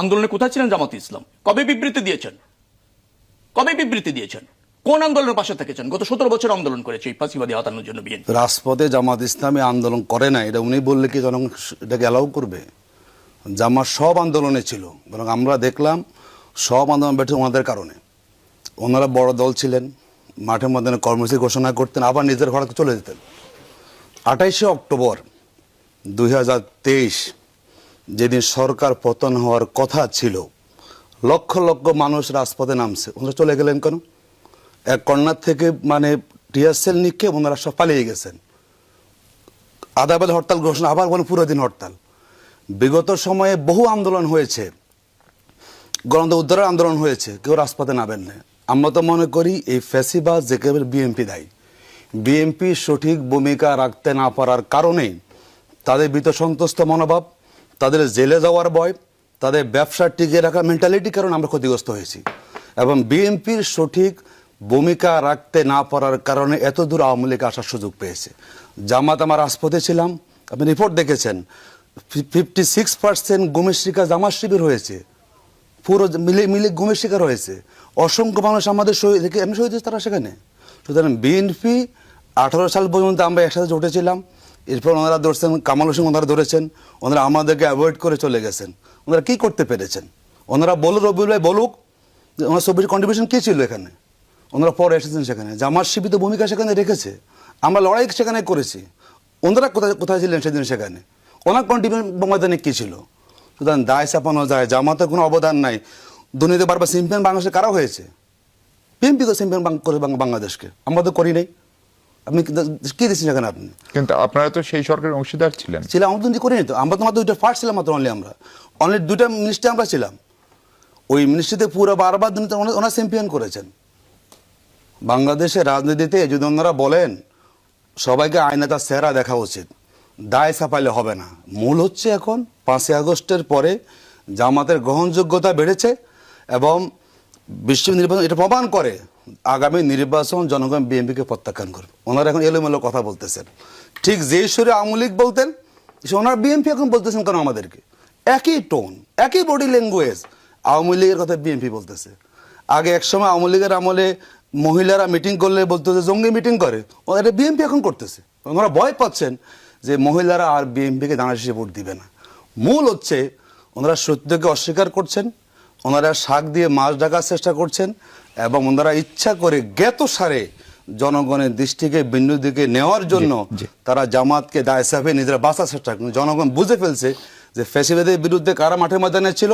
আন্দোলনে কোথায় ছিলেন জামাত ইসলাম? কবে বিবৃতি দিয়েছেন? কবে বিবৃতি দিয়েছেন? কোন আন্দোলনের পাশে থেকেছেন? গত সতেরো বছর আন্দোলন করেছে এই ফাঁসিবাদী হতানোর জন্য বিএনপি। রাজপথে জামাত ইসলামী আন্দোলন করে না এটা উনি বললে কি জনগণ এটাকে অ্যালাউ করবে? জামাত সব আন্দোলনে ছিল, বরং আমরা দেখলাম সব আন্দোলন বেঠে ওনাদের কারণে। ওনারা বড় দল ছিলেন মাঠের মধ্যে কর্মসূচি ঘোষণা করতেন, আবার নিজের ঘরে চলে যেতেন। আঠাইশে অক্টোবর দুই হাজার তেইশ যেদিন সরকার পতন হওয়ার কথা ছিল, লক্ষ লক্ষ মানুষ রাজপথে নামছে। ওনারা চলে গেলেন কেন? এক কর্নার থেকে মানে টিয়ারসেল নিক্ষেপ, ওনারা সব পালিয়ে গেছেন। আদাবাদ হরতাল ঘোষণা, আবার বলেন পুরো দিন হরতাল। বিগত সময়ে বহু আন্দোলন হয়েছে। গণতন্ত্র উদ্ধারের আন্দোলন হয়েছে, কেউ রাজপথে নামেন না। আমরা তো মনে করি এই ফ্যাসিবাদ যে কেবল বিএনপি দায়ী। বিএনপি সঠিক ভূমিকা রাখতে না পারার কারণেই তাদের বিতসন্তস্ত মনোভাব তাদের জেলে যাওয়ার ভয়, তাদের ব্যবসা টিকিয়ে রাখার মেন্টালিটি কারণে আমরা ক্ষতিগ্রস্ত হয়েছি। এবং বিএনপির সঠিক ভূমিকা রাখতে না পারার কারণে এত দূর আওয়ামী লীগ আসার সুযোগ পেয়েছে। জামাত আমার রাজপথে ছিলাম। আপনি রিপোর্ট দেখেছেন ফিফটি সিক্স পার্সেন্ট গুমের শিকার জামাত শিবির হয়েছে। পুরো মিলে মিলে গুমের শিকার হয়েছে। অসংখ্য মানুষ আমাদের শহীদ, এমনি শহীদ তারা সেখানে। সুতরাং বিএনপি আঠারো সাল পর্যন্ত আমরা একসাথে জুটেছিলাম এরপর ওনারা ধরছেন, কামাল হোসেন ওনারা ধরেছেন, ওনারা আমাদেরকে অ্যাভয়েড করে চলে গেছেন। ওনারা কি করতে পেরেছেন? ওনারা বলুক, রবিউল ভাই বলুক, যে ওনার ছবির কন্ট্রিবিউশন কী ছিল এখানে? ওনারা পরে এসেছেন সেখানে। জামার শিবিত ভূমিকা সেখানে রেখেছে। আমরা লড়াই সেখানে করেছি। ওনারা কোথায় কোথায় ছিলেন সেদিন সেখানে? ওনার কন্ট্রিবিউশন ময়দানে কী ছিল? সুতরাং দায় চাপানো যায়, জামাতের কোনো অবদান নাই। দুর্নীতি বারবার সিম্পিয়ন বাংলাদেশে কারা হয়েছে? বিএনপি তো সিম্পিয়ন করে বাংলাদেশকে। আমরা তো করি নাই। আপনি কি দিচ্ছেন সেখানে আপনি? কিন্তু আপনারা তো সেই সরকারের অংশীদার ছিলেন। ছিলাম আমরা তো করিনি তো? আমরা তো মাত্র দুইটা ফার্স্ট ছিলাম মাত্র অনলি আমরা। অনলি দুইটা মিনিস্ট্রি আমরা ছিলাম। ওই মিনিস্ট্রিতে পুরো বারবার দুর্নীতি ওনা- ওনারা চ্যাম্পিয়ন করেছেন। বাংলাদেশের রাজনীতিতে যদি ওনারা বলেন সবাইকে আয়না তার চেহারা দেখা উচিত। দায় চাপাইলে হবে না। মূল হচ্ছে এখন পাঁচই আগস্টের পরে জামাতের গ্রহণযোগ্যতা বেড়েছে এবং বিশ্ব নির্বাচন এটা প্রমাণ করে। আগামী নির্বাচন জনগণ বিএনপিকে প্রত্যাখ্যান করবে। ওনারা এখন এলোমেলো কথা বলতেছেন। ঠিক যে সুরে আওয়ামী লীগ বলতেন ওনারা বিএনপি এখন বলতেছেন কেন আমাদেরকে? একই টোন একই বডি ল্যাঙ্গুয়েজ আওয়ামী লীগের কথা বিএনপি বলতেছে। আগে একসময় আওয়ামী লীগের আমলে মহিলারা মিটিং করলে বলতো যে জঙ্গি মিটিং করে। এটা বিএনপি এখন করতেছে। ওনারা ভয় পাচ্ছেন যে মহিলারা আর বিএনপিকে দাঁড়া শেষে ভোট দিবে না। মূল হচ্ছে, ওনারা সত্যকে অস্বীকার করছেন, ওনারা শাক দিয়ে মাছ ঢাকার চেষ্টা করছেন এবং ওনারা ইচ্ছা করে জ্ঞাত সারে জনগণের দৃষ্টিকে ভিন্ন দিকে নেওয়ার জন্য তারা জামাতকে দায় হিসাবে নিজেরা বাঁচার চেষ্টা জনগণ বুঝে ফেলছে যে ফ্যাসিবাদের বিরুদ্ধে কারা মাঠে ময়দানে ছিল।